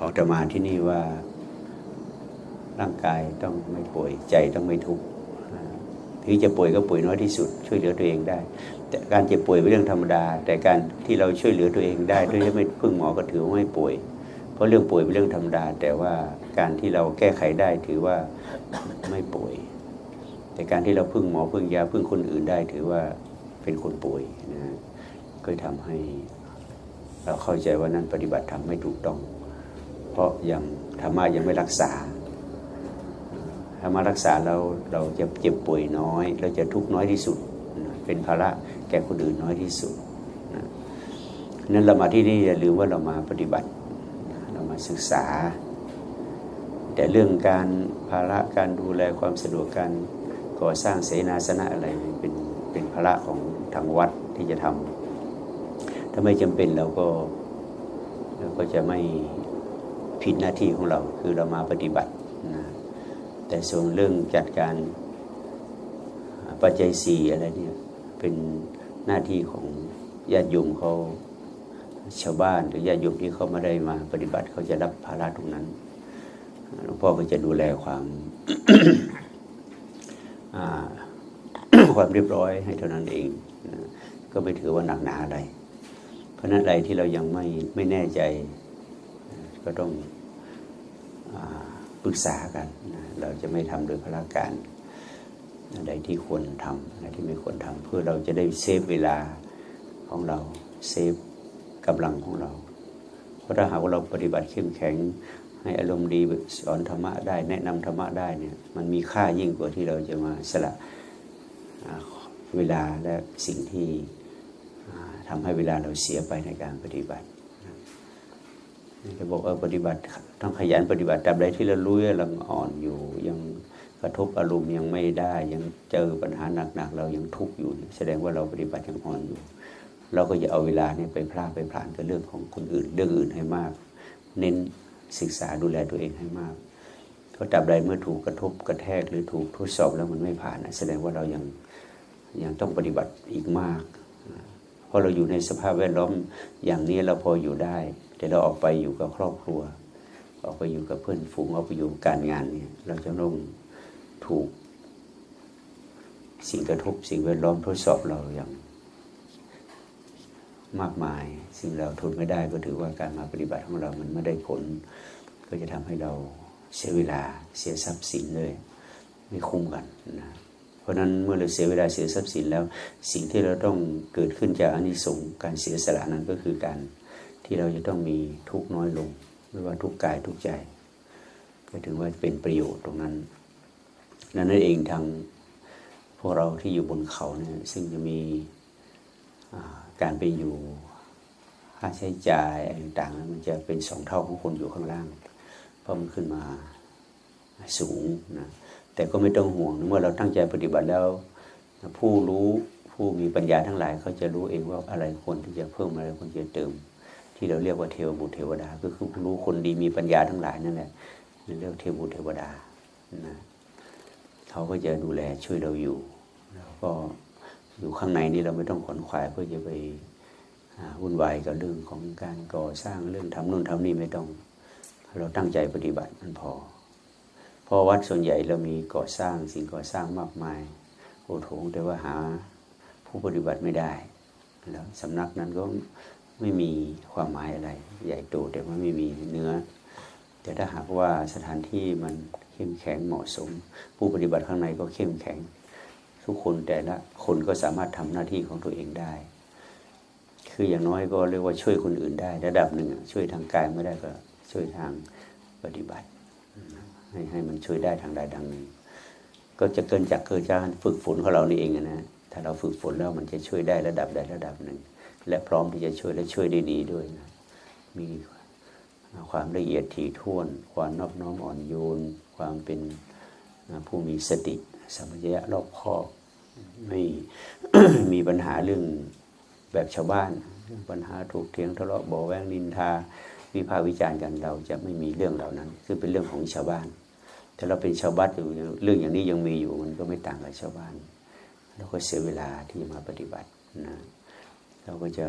ออกจะมาที่นี่ว่าร่างกายต้องไม่ป่วยใจต้องไม่ทุกข์ถึงจะป่วยก็ป่วยน้อยที่สุด ช่วยเหลือตัวเองได้ แต่การเจ็บป่วยเป็นเรื่องธรรมดา แต่การที่เราช่วยเหลือตัวเองได้ด้วยไม่พึ่งหมอก็ถือว่าไม่ป่วย เพราะเรื่องป่วยเป็นเรื่องธรรมดา แต่ว่าการที่เราแก้ไขได้ถือว่าไม่ป่วย แต่การที่เราพึ่งหมอพึ่งยาพึ่งคนอื่นได้ ถือว่าเป็นคนป่วยนะก็ทำให้เราเข้าใจว่านั้นปฏิบัติธรรมไม่ถูกต้อง เพราะยังธรรมะยังไม่รักษาธรรมะรักษาเราเราจะเจ็บป่วยน้อย เราจะทุกข์น้อยที่สุด เป็นภาระแก่คนอื่นน้อยที่สุดนั้นเรามาที่นี่อย่าลืมว่าเรามาปฏิบัติ เรามาศึกษา แต่เรื่องการภาระการดูแลความสะดวกการก่อสร้างเสนาสนะอะไรเป็นเป็นภาระของทางวัดที่จะทำถ้าไม่จำเป็นเราก็เราก็จะไม่ ผิดหน้าที่ของเราคือเรามาปฏิบัตินะแต่ส่วนเรื่องจัดการปัจจัยสี่อะไรเนี่ยเป็นหน้าที่ของญาติโยมเขาชาวบ้านหรือญาติโยมที่เขาไม่ได้มาปฏิบัติเขาจะรับภาระตรงนั้นหลวงพ่อก็จะดูแลความความเรียบร้อยให้เท่านั้นเองนะก็ไม่ถือว่าหนักหนาอะไร เพราะนั้นอะไรที่เรายังไม่ไม่แน่ใจก็ต้อง ปรึกษากัน เราจะไม่ทำโดยพละการอะไรที่ควรทำอะไรที่ไม่ควรทำเพื่อเราจะได้เซฟเวลาของเราเซฟกำลังของเรา เพราะถ้าหากว่าเราปฏิบัติเข้มแข็งให้อารมณ์ดีสอนธรรมะได้ แนะนำธรรมะได้เนี่ยมันมีค่ายิ่งกว่าที่เราจะมาสละเวลาและสิ่งที่ทำให้เวลาเราเสียไปในการปฏิบัติ จะบอกเออปฏิบัติต้องขยันปฏิบัติตามใดที่เรารู้ว่าเราอ่อนอยู่ ยังกระทบอารมณ์ยังไม่ได้ ยังเจอปัญหาหนักๆเรายังทุกข์อยู่ แสดงว่าเราปฏิบัติยังอ่อนอยู่ เราก็จะเอาเวลาเนี่ยไปพลาดไปผ่านกับเรื่องของคนอื่น เรื่องอื่นให้มาก เน้นศึกษาดูแลตัวเองให้มากเพราะตราบใดเมื่อถูกกระทบกระแทกหรือถูกทดสอบแล้วมันไม่ผ่านแสดงว่าเรายังยังต้องปฏิบัติอีกมาก เพราะเราอยู่ในสภาพแวดล้อมอย่างนี้เราพออยู่ได้ แต่เราออกไปอยู่กับครอบครัว ออกไปอยู่กับเพื่อนฝูงออกไปอยู่การงานเนี่ยเราจะต้องถูก สิ่งกระทบสิ่งแวดล้อมทดสอบเราอย่างมากมาย สิ่งเราทนไม่ได้ก็ถือว่าการมาปฏิบัติของเรามันไม่ได้ผล ก็จะทำให้เราเสียเวลาเสียทรัพย์สินเลย ไม่คุ้มกันนะ เพราะนั้นเมื่อเราเสียเวลาเสียทรัพย์สินแล้ว สิ่งที่เราต้องเกิดขึ้นจากอานิสงส์การเสียสละนั้นก็คือการที่เราจะต้องมีทุกน้อยลง ไม่ว่าทุกกายทุกใจ ก็ถึงว่าเป็นประโยชน์ตรงนั้นนั่นเองทางพวกเราที่อยู่บนเขาเนี่ยซึ่งจะมีการไปอยู่ค่าใช้จ่ายต่างๆมันจะเป็นสองเท่าของคนอยู่ข้างล่างเพราะมันขึ้นมาสูงนะ แต่ก็ไม่ต้องห่วงเมื่อเราตั้งใจปฏิบัติแล้ว ผู้รู้ผู้มีปัญญาทั้งหลายเขาจะรู้เองว่าอะไรควรที่จะเพิ่มอะไรควรจะเติม ที่เราเรียกว่าเทวบุตรเทวดา ก็คือผู้รู้คนดีมีปัญญาทั้งหลายนั่นแหละเรียกเทวบุตรเทวดานะเขาก็จะดูแลช่วยเราอยู่แล้วก็อยู่ข้างในนี่เราไม่ต้องขนขวายเพื่อจะไปวุ่นวายกับเรื่องของการก่อสร้างเรื่องทำนู่นทำนี่ไม่ต้อง เราตั้งใจปฏิบัติมันพอ พราะวัดส่วนใหญ่เรามีก่อสร้างสิ่งก่อสร้างมากมายโอโถงแต่ว่าหาผู้ปฏิบัติไม่ได้ แล้วสำนักนั้นก็ไม่มีความหมายอะไร ใหญ่โตแต่ว่าไม่มีเนื้อ แต่ถ้าหากว่าสถานที่มันเข้มแข็งเหมาะสม ผู้ปฏิบัติข้างในก็เข้มแข็ง ทุกคนแต่ละคนก็สามารถทำหน้าที่ของตัวเองได้ คืออย่างน้อยก็เรียกว่าช่วยคนอื่นได้ ระดับหนึ่งช่วยทางกายไม่ได้ก็ช่วยทางปฏิบัติ ให้ให้มันช่วยได้ทางใดทางหนึ่ง ก็จะเกินจากเกิดจากฝึกฝนของเรานี่เองนะถ้าเราฝึกฝนแล้วมันจะช่วยได้ระดับใดระดับหนึ่ง และพร้อมที่จะช่วยและช่วยได้ดีด้วยนะมีความละเอียดถี่ถ้วน ความนอบน้อมอ่อนโยน ความเป็นผู้มีสติสัมปชัญญะรอบคอบไม่มีปัญหาเรื่องแบบชาวบ้านปัญหาถูกเถียงทะเลาะบ่แวงนินทาวิพากษ์วิจารณ์กันเราจะไม่มีเรื่องเหล่านั้น คือเป็นเรื่องของชาวบ้าน ถ้าเราเป็นชาวบ้านอยู่เรื่องอย่างนี้ยังมีอยู่มันก็ไม่ต่างกับชาวบ้านเราก็เสียเวลาที่มาปฏิบัตินะเราก็จะ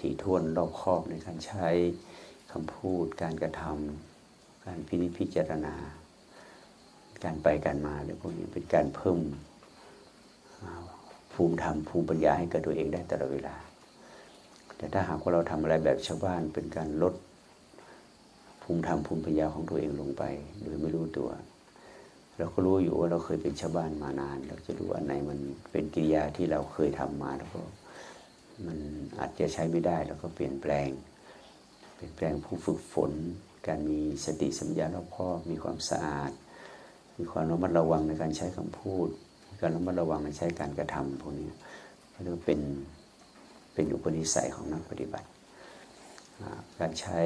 ถี่ถ้วนรอบคอบในการใช้คำพูด การกระทำการพินิจพิจารณา การไปการมาหรือพวกนี้เป็นการเพิ่มภูมิธรรมภูมิปัญญาให้กับตัวเองได้ตลอดเวลา แต่ถ้าหากว่าเราทำอะไรแบบชาวบ้านเป็นการลดภูมิธรรมภูมิปัญญาของตัวเองลงไป โดยไม่รู้ตัว เราก็รู้อยู่ว่าเราเคยเป็นชาวบ้านมานาน เราจะรู้อันไหนมันเป็นกิริยาที่เราเคยทำมาแล้วก็มันอาจจะใช้ไม่ได้แล้วก็เปลี่ยนแปลง เปลี่ยนแปลงผู้ฝึกฝน การมีสติสัมยารอบคอบมีความสะอาด มีความระมัดระวังในการใช้คำพูด การระมัดระวังในใช้การกระทำพวกนี้ก็เรียกเป็นเป็นอุปนิสัยของนักปฏิบัติ การใช้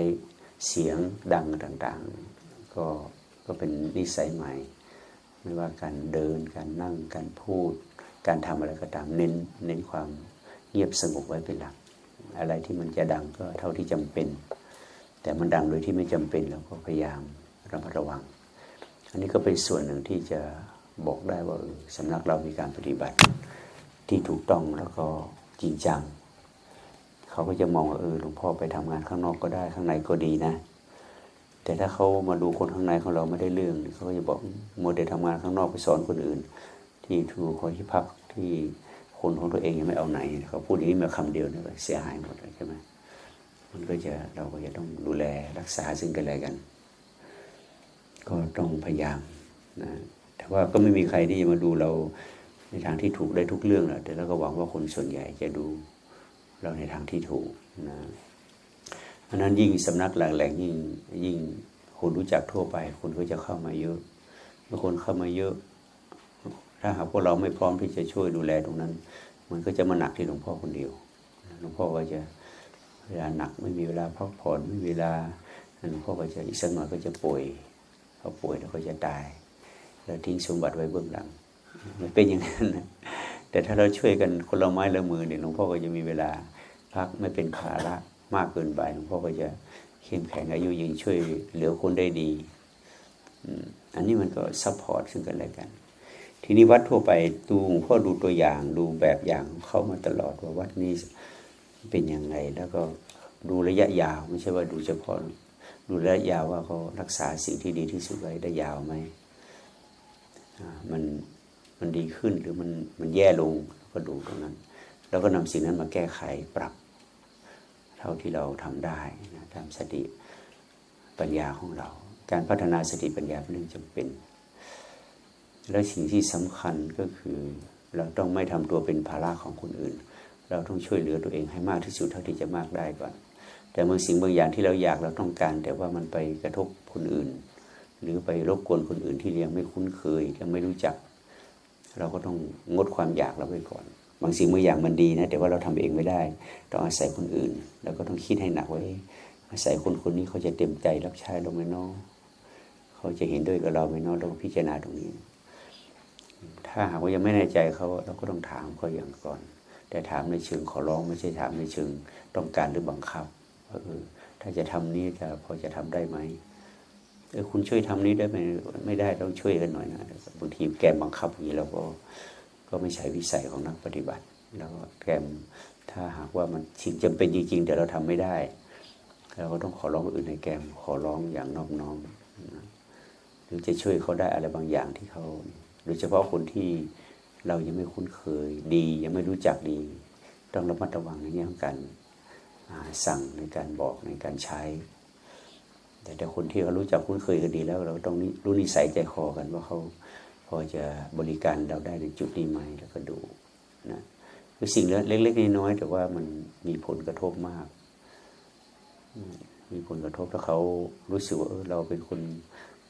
เสียงดังต่างๆ ก็ก็เป็นนิสัยใหม่ ไม่ว่าการเดินการนั่งการพูด การทำอะไรก็ตามเน้นเน้นความเงียบสงบไว้เป็นหลัก อะไรที่มันจะดังก็เท่าที่จำเป็น แต่มันดังโดยที่ไม่จำเป็นเราก็พยายามระมัดระวัง อันนี้ก็เป็นส่วนหนึ่งที่จะบอกได้ว่าสำนักเรามีการปฏิบัติที่ถูกต้องแล้วก็จริงจังเขาก็จะมองว่าเออหลวงพ่อไปทำงานข้างนอกก็ได้ข้างในก็ดีนะ แต่ถ้าเขามาดูคนข้างในของเราไม่ได้เรื่องเขาก็จะบอกโมเดลทำงานข้างนอกไปสอนคนอื่น ที่ถูกคอยที่พักที่คนของตัวเองยังไม่เอาไหนเขาพูดอย่างนี้มาคำเดียวเนี่ยเสียหายหมดเลยใช่ไหมมันก็จะเราก็จะต้องดูแลรักษาซึ่งกันและกัน ก็ต้องพยายามนะแต่ว่าก็ไม่มีใครที่จะมาดูเราในทางที่ถูกได้ทุกเรื่องแหละแต่เราก็หวังว่าคนส่วนใหญ่จะดูเราในทางที่ถูกนะ เพราะนั้นยิ่งสำนักแหล่งยิ่งยิ่งคนรู้จักทั่วไป คนก็จะเข้ามาเยอะเมื่อคนเข้ามาเยอะ ถ้าหากพวกเราไม่พร้อมที่จะช่วยดูแลตรงนั้น มันก็จะมาหนักที่หลวงพ่อคนเดียวหลวงพ่อก็จะเวลาหนักไม่มีเวลาพักผ่อนไม่มีเวลาหลวงพ่อก็จะอีกสักหน่อยก็จะป่วยเขาป่วยแล้วก็จะตายแล้วทิ้งสมบัติไว้เบื้องหลังมันเป็นอย่างนั้นนะแต่ถ้าเราช่วยกันคนละไม้ละมือเนี่ยหลวงพ่อก็จะมีเวลาพักไม่เป็นขาระ มากเกินไปหลวงพ่อก็จะเข้มแข็งอายุยืนช่วยเหลือคนได้ดีอันนี้มันก็ซัพพอร์ตซึ่งกันและกัน ทีนี้วัดทั่วไปดูหลวงพ่อดูตัวอย่างดูแบบอย่างเข้ามาตลอดว่าวัดนี้เป็นยังไงแล้วก็ดูระยะยาวไม่ใช่ว่าดูเฉพาะดูระยะยาวว่าเขารักษาสิ่งที่ดีที่สุดไว้ได้ยาวไหมมันมันดีขึ้นหรือมันมันแย่ลงก็ดูตรงนั้น แล้วก็นำสิ่งนั้นมาแก้ไขปรับ เท่าที่เราทำได้นะตามสติปัญญาของเรา การพัฒนาสติปัญญาเป็นเรื่องจำเป็น และสิ่งที่สำคัญก็คือเราต้องไม่ทำตัวเป็นภาระของคนอื่น เราต้องช่วยเหลือตัวเองให้มากที่สุดเท่าที่จะมากได้ก่อน แต่บางสิ่งบางอย่างที่เราอยากเราต้องการ แต่ว่ามันไปกระทบคนอื่น หรือไปรบกวนคนอื่นที่ยังไม่คุ้นเคยยังไม่รู้จัก เราก็ต้องงดความอยากเราไว้ก่อน บางสิ่งบางอย่างมันดีนะแต่ว่าเราทำเองไม่ได้ ต้องอาศัยคนอื่น แล้วก็ต้องคิดให้หนักไว้ อาศัยคนคนนี้เขาจะเต็มใจรับใช้เราไหมน้อเขาจะเห็นด้วยกับเราไหมน้อเราพิจารณาตรงนี้ ถ้าหากว่ายังไม่แน่ใจเขาเราก็ต้องถามเขาอย่างก่อน แต่ถามในเชิงขอร้องไม่ใช่ถามในเชิงต้องการหรือบังคับว่าเออถ้าจะทำนี้จะพอจะทำได้ไหมเออคุณช่วยทำนี้ได้ไหมไม่ได้ต้องช่วยกันหน่อยนะบางทีแกบังคับอย่างนี้เราก็ ก็ไม่ใช่วิสัยของนักปฏิบัติ แล้วแกมถ้าหากว่ามันสิ่งจำเป็นจริงๆแต่เราทำไม่ได้ เราก็ต้องขอร้องอื่นในแกมขอร้องอย่างนอบน้อมหรือจะช่วยเขาได้อะไรบางอย่างที่เขาโดยเฉพาะคนที่เรายังไม่คุ้นเคยดี ยังไม่รู้จักดี ต้องระมัดระวังในเรื่องการสั่งในการบอกในการใช้ แต่แต่คนที่เขารู้จักคุ้นเคยกันดีแล้ว เราต้องรู้นิสัยใจคอกันว่าเขา พอจะบริการเราได้ในจุดนี้ไหมแล้วก็ดูนะคือสิ่งเล็กๆน้อยๆแต่ว่ามันมีผลกระทบมาก มีผลกระทบถ้าเขารู้สึกว่าเออเราเป็นคน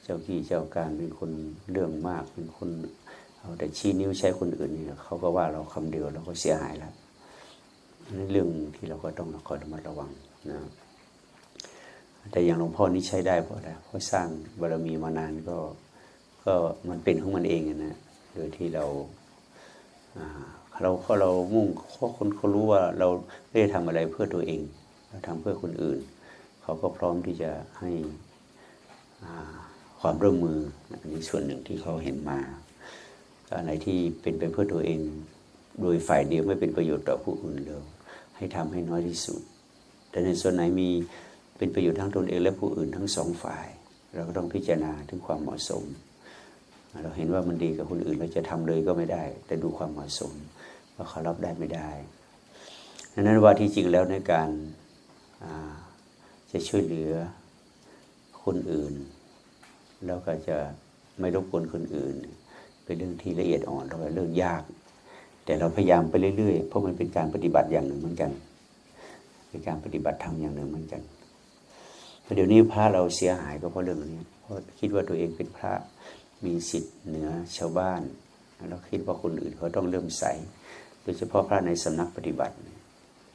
เจ้ากี้เจ้าการเป็นคนเรื่องมาก เป็นคนเอาแต่ชี้นิ้วใช้คนอื่นนี่เขาก็ว่าเราคำเดียวเราก็เสียหายแล้วนั่นเรื่องที่เราก็ต้องคอยระมัดระวังนะแต่อย่างหลวงพ่อนี่ใช้ได้เพราะอะไรเพราะสร้างบารมีมานานก็ ก็มันเป็นของมันเองนะโดยที่เราเราเพราะเรามุ่งเพราะคนเขารู้ว่าเราไม่ได้ทำอะไรเพื่อตัวเอง เราทำเพื่อคนอื่น เขาก็พร้อมที่จะให้ความร่วมมืออันนี้ส่วนหนึ่งที่เขาเห็นมาอะไรที่เป็นไปเพื่อตัวเอง โดยฝ่ายเดียวไม่เป็นประโยชน์ต่อผู้อื่นเลยให้ทำให้น้อยที่สุด แต่ในส่วนไหนมีเป็นประโยชน์ทั้งตนเองและผู้อื่นทั้งสองฝ่าย เราก็ต้องพิจารณาถึงความเหมาะสม เราเห็นว่ามันดีกับคนอื่นเราจะทำเลยก็ไม่ได้ แต่ดูความเหมาะสมว่าเขารับได้ไม่ได้ดังนั้นว่าที่จริงแล้วในการจะช่วยเหลือคนอื่น แล้วก็จะไม่รบกวนคนอื่น เป็นเรื่องที่ละเอียดอ่อนแล้วก็เรื่องยาก แต่เราพยายามไปเรื่อยๆ เพราะมันเป็นการปฏิบัติอย่างหนึ่งเหมือนกันเป็นการปฏิบัติธรรมอย่างหนึ่งเหมือนกันเดี๋ยวนี้พระเราเสียหายก็เพราะเรื่องนี้เพราะคิดว่าตัวเองเป็นพระ มีสิทธิ์เหนือชาวบ้านแล้วคิดว่าคนอื่นเขาต้องเริ่มใส โดยเฉพาะพระในสำนักปฏิบัติ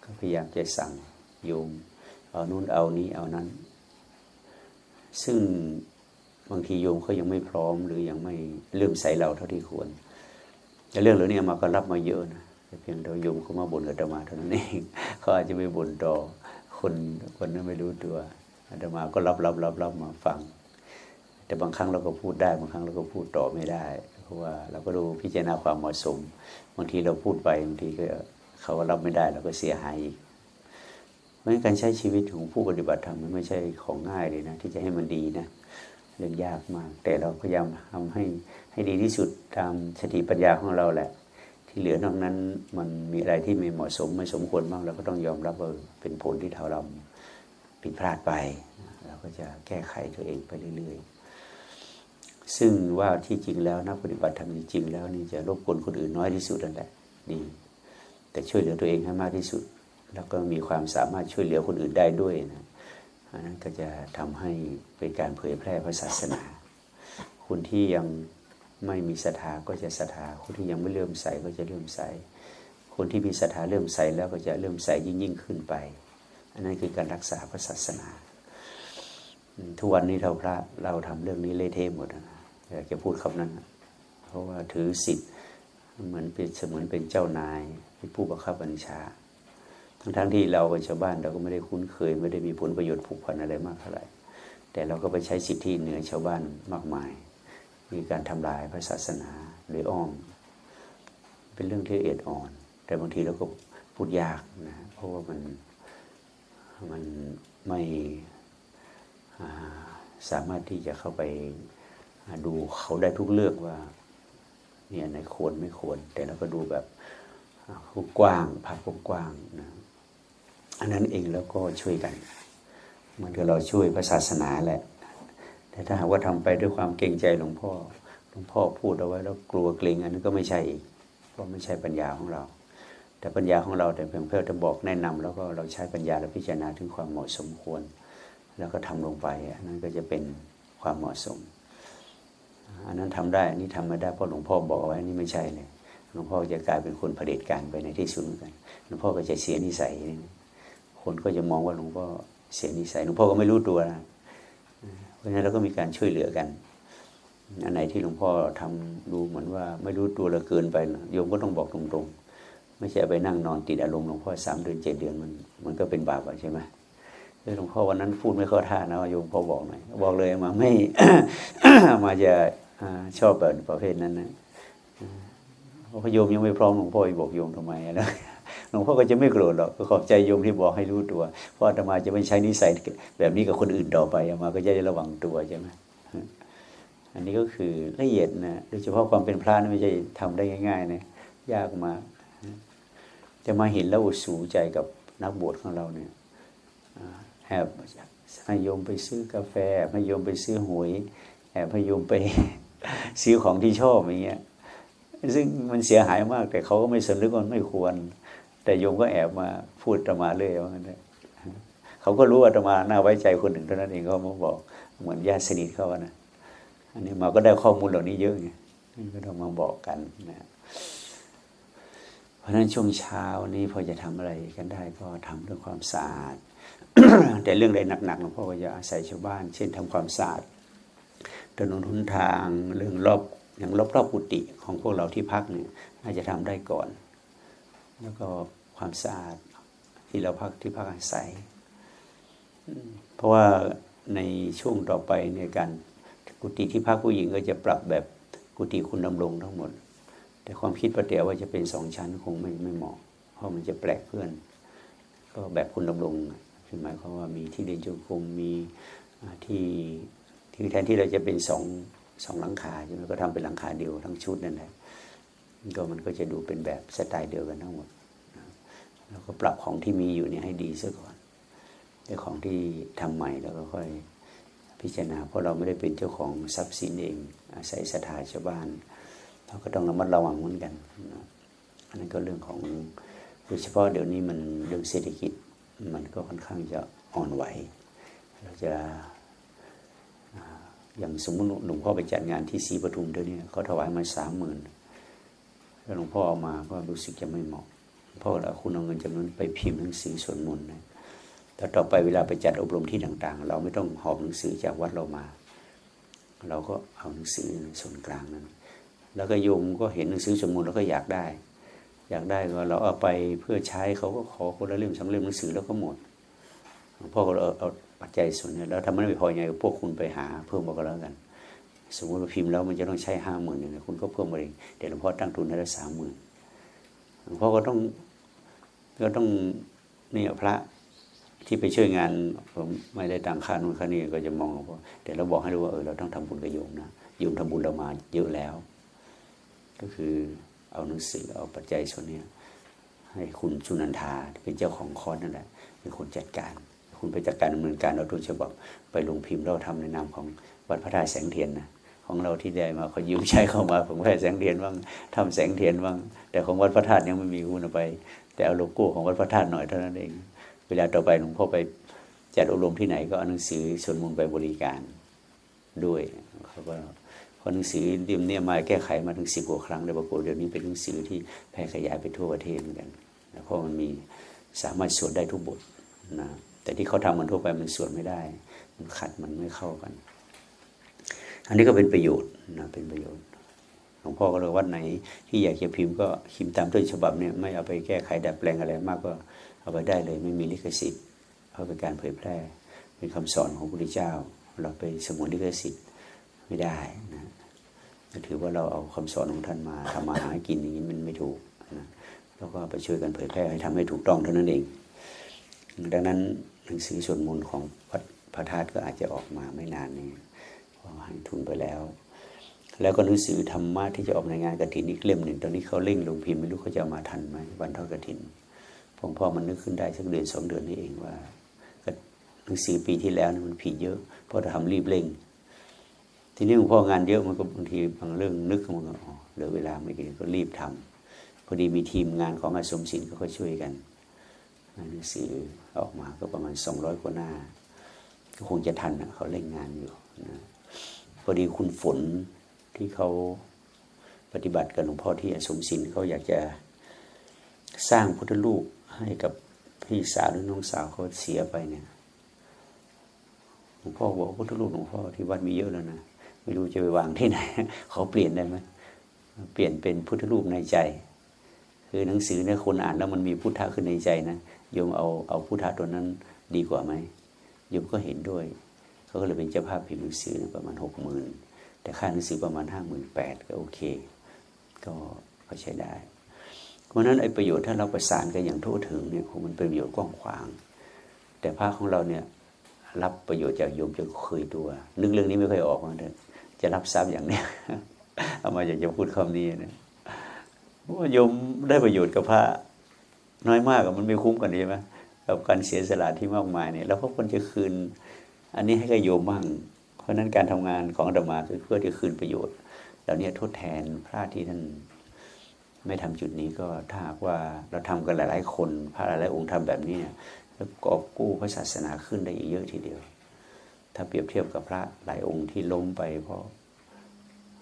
ก็พยายามจะสั่งโยม เอานู่นเอานี้เอานั้น ซึ่งบางทีโยมเขายังไม่พร้อม หรือยังไม่เริ่มใส่เราเท่าที่ควรแต่เรื่องเหล่านี้มาก็รับมาเยอะนะเพียงแต่โยมเขามาบ่นกับธรรมาเท่านั้นเองเขาอาจจะไม่บ่นต่อคนคนนั้นไม่รู้ตัวอาตมาก็รับรับรับรับมาฟัง แต่บางครั้งเราก็พูดได้ บางครั้งเราก็พูดต่อไม่ได้ เพราะว่าเราก็ดูพิจารณาความเหมาะสม บางทีเราพูดไปบางทีก็เขารับไม่ได้เราก็เสียหายอีกเพราะการใช้ชีวิตของผู้ปฏิบัติธรรมมันไม่ใช่ของง่ายเลยนะ ที่จะให้มันดีนะเรื่องยากมาก แต่เราพยายามทำให้ให้ดีที่สุดตามสติปัญญาของเราแหละ ที่เหลือนอกนั้นมันมีอะไรที่ไม่เหมาะสมไม่สมควรบ้างเราก็ต้องยอมรับว่าเป็นผลที่เท่าเราผิดพลาดไป เราก็จะแก้ไขตัวเองไปเรื่อยๆ ซึ่งว่าที่จริงแล้วนักปฏิบัติธรรมจริงๆแล้วนี่จะรบกวนคนอื่นน้อยที่สุดนั่นแหละดีแต่ช่วยเหลือตัวเองให้มากที่สุด แล้วก็มีความสามารถช่วยเหลือคนอื่นได้ด้วยนะอันนั้นก็จะทำให้เป็นการเผยแพร่พระศาสนา คนที่ยังไม่มีศรัทธาก็จะศรัทธาคนที่ยังไม่เริ่มใส่ก็จะเริ่มใส่คนที่มีศรัทธาเริ่มใส่แล้วก็จะเริ่มใส่ยิ่งยิ่งขึ้นไป อันนั้นคือการรักษาพระศาสนา ทุกวันนี้เราพระเราทำเรื่องนี้เละเทะหมดนะ อยากจะพูดคำนั้น เพราะว่าถือสิทธิ์เหมือนเป็นเสมือนเป็นเจ้านายเป็นผู้บังคับบัญชา ทั้งทั้งที่เราเป็นชาวบ้านเราก็ไม่ได้คุ้นเคย ไม่ได้มีผลประโยชน์ผูกพันอะไรมากเท่าไหร่แต่เราก็ไปใช้สิทธิเหนือชาวบ้านมากมาย มีการทำลายพระศาสนาหรืออ้อม เป็นเรื่องที่ละเอียดอ่อน แต่บางทีเราก็พูดยากนะเพราะว่ามันมันไม่สามารถที่จะเข้าไป ดูเขาได้ทุกเรื่องว่าเนี่ยในควรไม่ควร แต่เราก็ดูแบบกว้างภาพกว้างนะอันนั้นเองแล้วก็ช่วยกันเหมือนกับเราช่วยพระศาสนาแหละ แต่ถ้าหากว่าทำไปด้วยความเกรงใจหลวงพ่อหลวงพ่อพูดเอาไว้แล้วกลัวเกรงอันนั้นก็ไม่ใช่อีกเพราะไม่ใช่ปัญญาของเรา แต่ปัญญาของเราแต่เพียงเพื่อจะบอกแนะนำแล้วก็เราใช้ปัญญาและพิจารณาถึงความเหมาะสมควร แล้วก็ทำลงไปอันนั้นก็จะเป็นความเหมาะสม อันนั้นทำได้อันนี้ทำไม่ได้เพราะหลวงพ่อบอกไว้อันนี้ไม่ใช่เลยหลวงพ่อจะกลายเป็นคนเผด็จการไปในที่สุดเหมือนกันหลวงพ่อก็จะเสียนิสัย คนก็จะมองว่าหลวงพ่อเสียนิสัยหลวงพ่อก็ไม่รู้ตัวนะเพราะฉะนั้นเราก็มีการช่วยเหลือกันอันไหนที่หลวงพ่อทำดูเหมือนว่าไม่รู้ตัวละเกินไปโยมก็ต้องบอกตรงๆ ไม่ใช่ไปนั่งนอนติดอารมณ์หลวงพ่อสามเดือนเจ็ดเดือนมันมันก็เป็นบาปใช่ไหมหลวงพ่อวันนั้นพูดไม่เข้าท่านะโยมพ่อบอกหน่อยบอกเลยมาไม่มาจะ ชอบแบบประเภทนั้นนะพระโยมยังไม่พร้อมหลวงพ่อบอกโยมทำไมแล้วหลวงพ่อก็จะไม่โกรธหรอกก็ขอบใจโยมที่บอกให้รู้ตัว เพราะอาตมาจะไม่ใช้นิสัยแบบนี้กับคนอื่นต่อไปอามาก็จะได้ระวังตัวใช่ไหมอันนี้ก็คือละเอียดนะโดยเฉพาะความเป็นพระนี่ไม่ใช่ทำได้ง่ายๆนะยากมากจะมาเห็นแล้วสูใจกับนักบวชของเราเนี่ยแอบให้โยมไปซื้อกาแฟให้โยมไปซื้อหวยแอบให้โยมไป ซื้อของที่ชอบอย่างเงี้ยซึ่งมันเสียหายมาก แต่เขาก็ไม่สนึกว่าไม่ควร แต่โยมก็แอบมาพูดตมาเลยว่างั้นเขาก็รู้ว่าตมาน่าไว้ใจคนหนึ่งเท่านั้นเองเขามาบอกเหมือนญาติสนิทเขานะอันนี้มาก็ได้ข้อมูลเหล่านี้เยอะไงก็ต้องมาบอกกันนะเพราะฉะนั้นช่วงเช้านี้พอจะทำอะไรกันได้ก็ทำเรื่องความสะอาดแต่เรื่องอะไรหนักๆหลวงพ่อก็จะอาศัยชาวบ้าน เช่นทำความสะอาด ถนนทุนทางเรื่องรอบอย่างรอบรอบกุฏิของพวกเราที่พักเนี่ยอาจจะทำได้ก่อน แล้วก็ความสะอาดที่เราพักที่พักอาศัย เพราะว่าในช่วงต่อไปในการกุฏิที่พักผู้หญิงก็จะปรับแบบกุฏิคุณดำรงทั้งหมด แต่ความคิดประเดี๋ยวว่าจะเป็นสองชั้นคงไม่ไม่เหมาะ เพราะมันจะแปลกเพื่อน ก็แบบคุณดำรงคือหมายความว่ามีที่เดินจงกรมมีที่ ที่แทนที่เราจะเป็นสองสองหลังคาใช่ไหมก็ทำเป็นหลังคาเดียวทั้งชุดนั่นแหละก็มันก็จะดูเป็นแบบสไตล์เดียวกันทั้งหมดแล้วก็ปรับของที่มีอยู่เนี่ยให้ดีซะก่อนแต่ของที่ทำใหม่แล้วก็ค่อยพิจารณา เพราะเราไม่ได้เป็นเจ้าของทรัพย์สินเอง อาศัยสถานชาวบ้านเราก็ต้องระมัดระวังเหมือนกันอันนั้นก็เรื่องของโดยเฉพาะเดี๋ยวนี้มันเรื่องเศรษฐกิจมันก็ค่อนข้างจะอ่อนไหว เราจะ อย่างสมมติหลวงพ่อไปจัดงานที่ศรีปทุมเดี๋ยวนี้เขาถวายมาสามหมื่นแล้วหลวงพ่อเอามาก็รู้สึกจะไม่เหมาะเพราะเราคุณเอาเงินจำนวนไปพิมพ์หนังสือสวดมนต์นะแต่ต่อไปเวลาไปจัดอบรมที่ต่างๆ เราไม่ต้องหอบหนังสือจากวัดเรามา เราก็เอาหนังสือส่วนกลางนั้น แล้วก็โยมก็เห็นหนังสือสวดมนต์แล้วก็อยากได้ อยากได้ก็เราเอาไปเพื่อใช้เขาก็ขอคนละเล่มสองเล่มหนังสือแล้วก็หมด หลวงพ่อก็เอาเอาปัจจัยส่วนนี้แล้วถ้ามันไม่พอยังไงพวกคุณไปหาเพิ่มมาก็แล้วกัน สมมติว่าพิมพ์แล้วมันจะต้องใช้ห้าหมื่นเนี่ยคุณก็เพิ่มมาเองเดี๋ยวหลวงพ่อตั้งทุนให้ได้สามหมื่นหลวงพ่อก็ต้องก็ต้องนี่พระที่ไปช่วยงานผมไม่ได้ตังค่านู่นค่านี้ก็จะมองว่าเดี๋ยวเราบอกให้รู้ว่าเออเราต้องทำบุญกับโยมนะโยมทำบุญเรามาเยอะแล้ว ก็คือเอาหนังสือเอาปัจจัยส่วนนี้ให้คุณชุนันทาเป็นเจ้าของคอร์สนั่นแหละเป็นคนจัดการ คุณไปจัดการดำเนินการเอาตัวฉบับไปลงพิมพ์เราทำในนามของวัดพระธาตุแสงเทียนนะของเราที่ได้มาเขายืมใช้เข้ามาผมแค่แสงเทียนบ้างทำแสงเทียนบ้างแต่ของวัดพระธาตุยังไม่มีคุณไป แต่เอาโลโก้ของวัดพระธาตุหน่อยเท่านั้นเอง เวลาต่อไปหลวงพ่อไปจัดอบรมที่ไหนก็เอาหนังสือสวดมนต์ไปบริการด้วยเขาก็พอหนังสือเดิมเนี่ยมาแก้ไขมาถึงสิบกว่าครั้งเลยปรากฏเดี๋ยวนี้เป็นหนังสือที่แพร่ขยายไปทั่วประเทศเหมือนกันเพราะมันมีสามารถสวดได้ทุกบทนะ แต่ที่เขาทำมันทั่วไปมันส่วดไม่ได้ มันขัดมันไม่เข้ากัน อันนี้ก็เป็นประโยชน์นะเป็นประโยชน์หลวงพ่อก็เลยวัดไหน ที่อยากจะพิมพ์ก็พิมพ์ตามต้นฉบับเนี่ยไม่เอาไปแก้ไขดัดแปลงอะไรมากก็เอาไปได้เลยไม่มีลิขสิทธิ์เพราะเป็นการเผยแพร่ เป็นคำสอนของพระพุทธเจ้า เราไปสมุนลิขสิทธิ์ไม่ได้นะถือว่าเราเอาคำสอนของท่านมาทำมาหากินอย่างนี้มันไม่ถูกนะแล้วก็ไปช่วยกันเผยแพร่ให้ทำให้ถูกต้องเท่านั้นเอง ดังนั้น หนังสือสวดมนต์ของพระธาตุก็อาจจะออกมาไม่นานนี้พอให้ทุนไปแล้ว แล้วก็หนังสือธรรมะที่จะออกในงานกระถินอีกเล่มหนึ่งตอนนี้เขาเร่งลงพิมพ์ไม่รู้เขาจะมาทันไหมวันทอดกระถินผมพอมันนึกขึ้นได้สักเดือนสองเดือนนี้เองว่าหนังสือปีที่แล้วมันผิดเยอะเพราะทำรีบเร่ง ทีนี้หลวงพ่องานเยอะมันก็บางทีบางเรื่องนึกมันก็เหลือเวลาไม่กี่ก็รีบทำพอดีมีทีมงานของอาสมศิลป์ก็ช่วยกันหนังสือ ออกมาก็ประมาณสองร้อยกว่าหน้า ก็คงจะทันนะเขาเล่นงานอยู่นะพอดีคุณฝนที่เขาปฏิบัติกับหลวงพ่อที่อสมศิลป์เขาอยากจะสร้างพุทธรูปให้กับพี่สาวหรือน้องสาวเขาเสียไปเนี่ยหลวงพ่อบอกพุทธรูปหลวงพ่อที่วัดมีเยอะแล้วนะไม่รู้จะไปวางที่ไหนเขาเปลี่ยนได้ไหมเปลี่ยนเป็นพุทธรูปในใจ คือหนังสือเนี่ยคนอ่านแล้วมันมีพุทธะขึ้นในใจนะ โยมเอาเอาพุทธะตัวนั้นดีกว่าไหมโยมก็เห็นด้วยเขาก็เลยเป็นเจ้าภาพพิมพ์หนังสือประมาณหกหมื่นแต่ค่าหนังสือประมาณห้าหมื่นแปดก็โอเค ก็ก็ใช้ได้ เพราะนั้นไอ้ประโยชน์ถ้าเราประสานกันอย่างทั่วถึงเนี่ยคงมันเป็นประโยชน์กว้างขวาง แต่ภาคของเราเนี่ยรับประโยชน์จากโยมจะเคยตัวนึกเรื่องนี้ไม่เคยออกมาเลยจะรับทรัพย์อย่างเนี้ยเอามาอยากจะพูดคำนี้นะว่าโยมได้ประโยชน์กับพระ น้อยมากมันไม่คุ้มกันใช่ไหมกับการเสียสละที่มากมายเนี่ยแล้วก็ควรจะคืน อันนี้ให้กับโยมบ้างเพราะนั้นการทำงานของธรรมาคือเพื่อที่คืนประโยชน์เหล่านี้ทดแทนพระที่ท่านไม่ทำจุดนี้ก็ถ้าหากว่าเราทำกันหลาย ๆ คนพระหลายๆองค์ทำแบบนี้เนี่ยแล้วกอบกู้พระศาสนาขึ้นได้อีกเยอะทีเดียว ถ้าเปรียบเทียบกับพระหลายองค์ที่ล้มไปเพราะ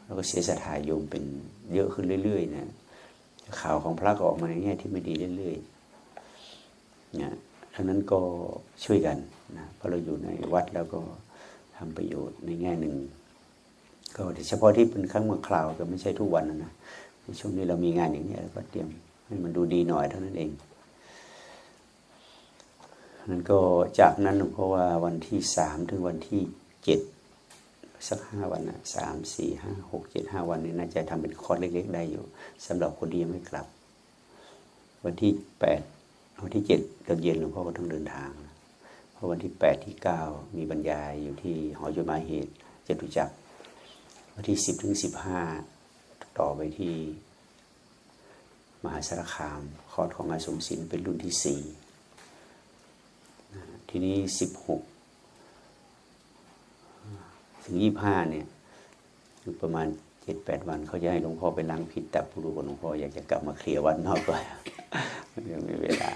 แล้วก็เสียสถาโยมเป็นเยอะขึ้นเรื่อยๆนะข่าวของพระก็ออกมาในแง่ที่ไม่ดีเรื่อยๆ นะดังนั้นก็ช่วยกันนะเพราะเราอยู่ในวัดแล้วก็ทำประโยชน์ในแง่หนึ่ง ก็เฉพาะที่เป็นครั้งเมื่อคราวก็ไม่ใช่ทุกวันนะในช่วงนี้เรามีงานอย่างนี้เราก็เตรียมให้มันดูดีหน่อยเท่านั้นเองนั้นก็จากนั้นเพราะว่าวันที่สามถึงวันที่เจ็ดสักห้าวันนะสามสี่ห้าหกเจ็ดห้าวันนี้น่าจะทำเป็นคอร์สเล็กๆ ได้อยู่สำหรับคนที่ยังไม่กลับ วันที่แปด วันที่เจ็ดตอนเย็นหลวงพ่อก็ต้องเดินทาง เพราะวันที่แปดที่เก้ามีบรรยายอยู่ที่หอจดหมายเหตุจตุจักร วันที่สิบถึงสิบห้าต่อไปที่มหาสารคาม คอร์สของอาสมศิลป์เป็นรุ่นที่สี่ทีนี้สิบหกถึงยี่ห้าเนี่ยประมาณ เจ็ดแปดวันเขาจะให้หลวงพ่อไปล้างพิษแต่ผู้รู้กับหลวงพ่ออยากจะกลับมาเคลียร์วันนอกก่อนยังมีเวลา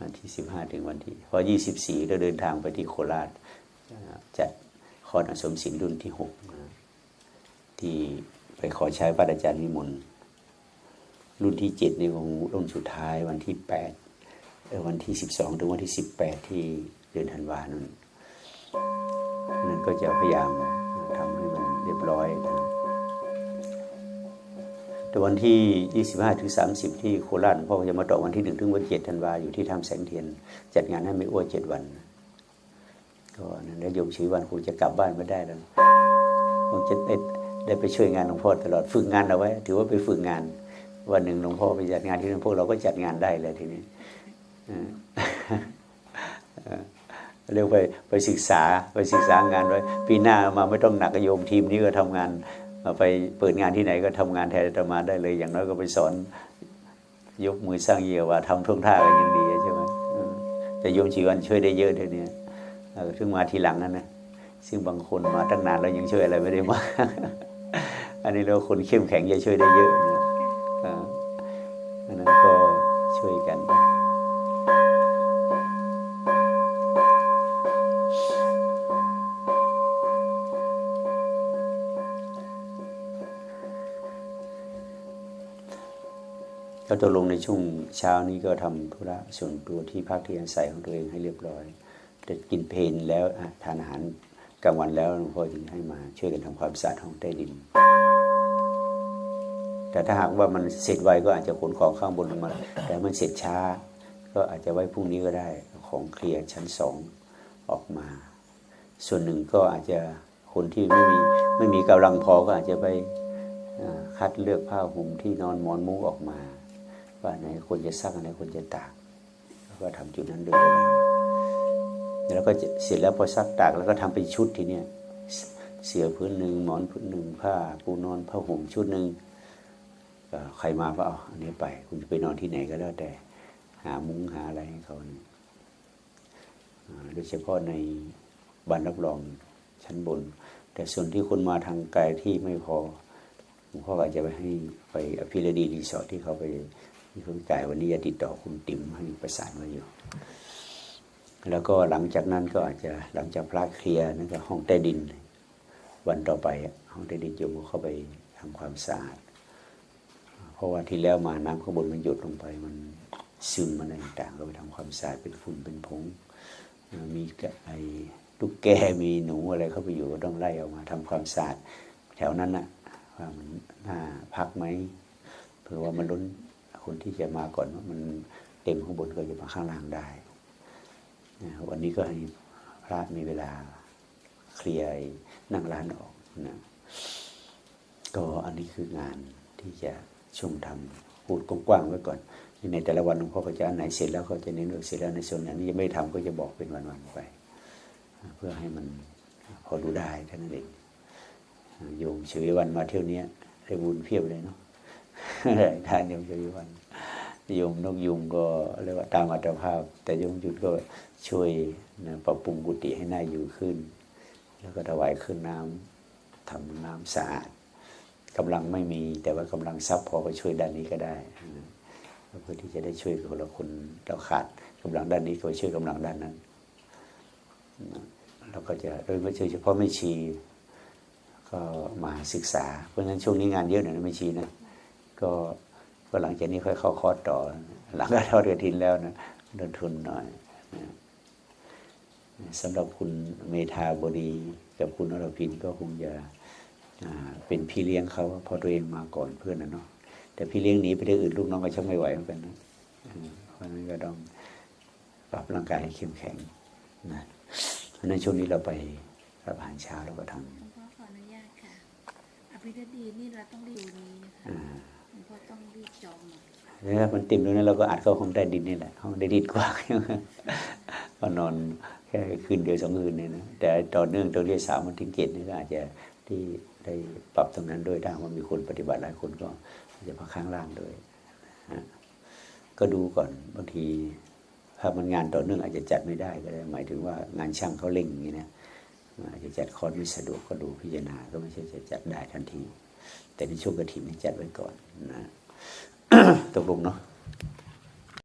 วันที่สิบห้าถึงวันที่พอยี่สิบสี่เราเดินทางไปที่โคราชจัดคอร์สอสมศิลป์รุ่นที่หกที่ไปขอใช้พระอาจารย์วิมลรุ่นที่เจ็ดในของรุ่นสุดท้ายวันที่แปดวันที่สิบสองถึงวันที่สิบแปดที่เดือนธันวานั้นนั้นก็จะพยายามทำให้มันเรียบร้อยนะ แต่วันที่ 25ถึง30 ที่โคราชพ่อจะมาต่อวันที่ 1 ถึงวัน7ธันวาอยู่ที่ทำแสงเทียน จัดงานให้ไม่อ้วนเจ็ดวัน ก็นั่นแล้วโยมชีวันคงจะกลับบ้านไม่ได้แล้วคงจะได้ได้ไปช่วยงานหลวงพ่อตลอดฝึกงานเอาไว้ ถือว่าไปฝึกงาน วันหนึ่งหลวงพ่อไปจัดงานที่นั่นพวกเราก็จัดงานได้เลยทีนี้เรียกไปไปศึกษาไปศึกษางานไว้ปีหน้ามาไม่ต้องหนักโยมทีมนี้ก็ทำงาน ไปเปิดงานที่ไหนก็ทำงานแทนอาตมาได้เลย อย่างน้อยก็ไปสอนยกมือสร้างเยียว่าทำท่วงท่ากันยังดีใช่ไหมเออแต่โยมชีวันช่วยได้เยอะเดี๋ยวนี้ซึ่งมาทีหลังนั่นนะซึ่งบางคนมาตั้งนานแล้วยังช่วยอะไรไม่ได้มากอันนี้เราคนเข้มแข็งจะช่วยได้เยอะ ตกลงในช่วงเช้านี้ก็ทำธุระส่วนตัวที่พักที่อาศัยของตัวเองให้เรียบร้อยแต่กินเพนแล้วทานอาหารกลางวันแล้วหลวงพ่อจึงให้มาช่วยกันทำความสะอาดห้องใต้ดิน แต่ถ้าหากว่ามันเสร็จไวก็อาจจะขนของข้างบนลงมา แต่มันเสร็จช้า ก็อาจจะไว้พรุ่งนี้ก็ได้ของเคลียร์ชั้นสองออกมา ส่วนหนึ่งก็อาจจะคนที่ไม่มีไม่มีกำลังพอก็อาจจะไปคัดเลือกผ้าห่มที่นอนหมอนมุ้งออกมา ว่าไหนควรจะซักอันไหนควรจะตากแล้วก็ทำจุดนั้นด้วยก็ได้แล้วก็เสร็จแล้วพอซักตากแล้วก็ทำเป็นชุดทีเนี้ยเสเสือพื้นหนึ่งหมอนพื้นหนึ่งผ้าปูนอนผ้าห่มชุดหนึ่งใครมาก็เอาอันนี้ไป คุณจะไปนอนที่ไหนก็แล้วแต่ หามุ้งหาอะไรให้เขาโดยเฉพาะในบ้านรับรองชั้นบน แต่ส่วนที่คนมาทางไกลที่ไม่พอหลวงพ่อก็อาจจะไปให้ไปอภิรดีรีสอร์ทที่เขาไป ที่เขาจ่ายวันนี้จะติดต่อคุณติ๋มให้ประสานมาอยู่ แล้วก็หลังจากนั้นก็อาจจะหลังจากพระเคลียร์นั่นก็ห้องใต้ดิน วันต่อไปห้องใต้ดินโยมเข้าไปทำความสะอาดเพราะว่าที่แล้วมาน้ำข้างบนมันหยดลงไปมันซึมมันอะไรต่างๆก็ไปทำความสะอาดเป็นฝุ่นเป็นผงมีไอ้ลูกแกมีหนูอะไรเข้าไปอยู่ก็ต้องไล่ออกมาทำความสะอาดแถวนั้นน่ะว่ามันน่าพักไหมเผื่อว่ามันล้น คนที่จะมาก่อนว่ามันเต็มข้างบนก็จะมาข้างล่างได้นะวันนี้ก็ให้พระมีเวลาเคลียร์นั่งร้านออกนะก็อันนี้คืองานที่จะช่วงทำพูดกว้างๆไว้ก่อนในแต่ละวันหลวงพ่อก็จะอันไหนเสร็จแล้วก็จะเน้นว่าเสร็จแล้วในส่วนนั้นยังไม่ทำก็จะบอกเป็นวันๆไป เพื่อให้มันพอดูได้แค่นั้นเองโยมเฉยวันมาเที่ยวนี้ได้บุญเพียบเลยเนาะ ทานยมเฉยวันยมนกยุงก็เรียกว่าตามอัตภาพ แต่ยมหยุดก็ช่วยนะปรับปรุงกุฏิให้น่าอยู่ขึ้น แล้วก็ถวายเครื่องน้ำทำน้ำสะอาดกำลังไม่มี แต่ว่ากำลังทรัพย์พอก็ช่วยด้านนี้ก็ได้เพื่อที่จะได้ช่วยคนละคนเราขาดกำลังด้านนี้ก็ไปช่วยกำลังด้านนั้นเราก็จะโดยไม่ใช่เฉพาะไม่ชีก็มาศึกษา เพราะฉะนั้นช่วงนี้งานเยอะหน่อยนะไม่ชีนะ ก็ก็หลังจากนี้ค่อยเข้าคอร์สต่อ หลังก็ทอดกระถินแล้วนะลงทุนหน่อยนะสำหรับคุณเมธาบดีกับคุณอรพินก็คงจะอ่าเป็นพี่เลี้ยงเขาเพราะตัวเองมาก่อนเพื่อนนะเนาะแต่พี่เลี้ยงหนีไปที่อื่นลูกน้องก็ชักไม่ไหวเหมือนกันนะอืมเพราะฉะนั้นก็ต้องปรับร่างกายให้เข้มแข็งนะเพราะฉะนั้นช่วงนี้เราไปรับอาหารเช้าแล้วก็ทหลวงพ่อขออนุญาตค่ะอภิรดีนี่เราต้องรีบดูนี้นะคะำอ่าหลวง พ่อต้องรีบจองหน่อยแล้วมันเต็มตรงนั้นเราก็อัดเข้าห้องใต้ดินนี่แหละห้องใต้ดินกว้างว่านอนแค่คืนเดียวสองคืนเนี่ยนะแต่ต่อเนื่องตัวเรียกสามวันถึงเกตนี่ก็อาจจะที่ได้ปรับตรงนั้นด้วยถ้าว่ามีคนปฏิบัติหลายคนก็อาจจะมาข้างล่างด้วยก็ดูก่อนบางทีถ้ามันงานต่อเนื่องอาจจะจัดไม่ได้ก็ได้หมายถึงว่างานช่างเขาเร่งอย่างนี้นะอาจจะจัดคอร์สไม่สะดวกก็ดูพิจารณาก็ไม่ใช่จะจัดได้ทันที แต่ในช่วงกระถิ่นนี่จัดไว้ก่อนนะตกลงเนาะ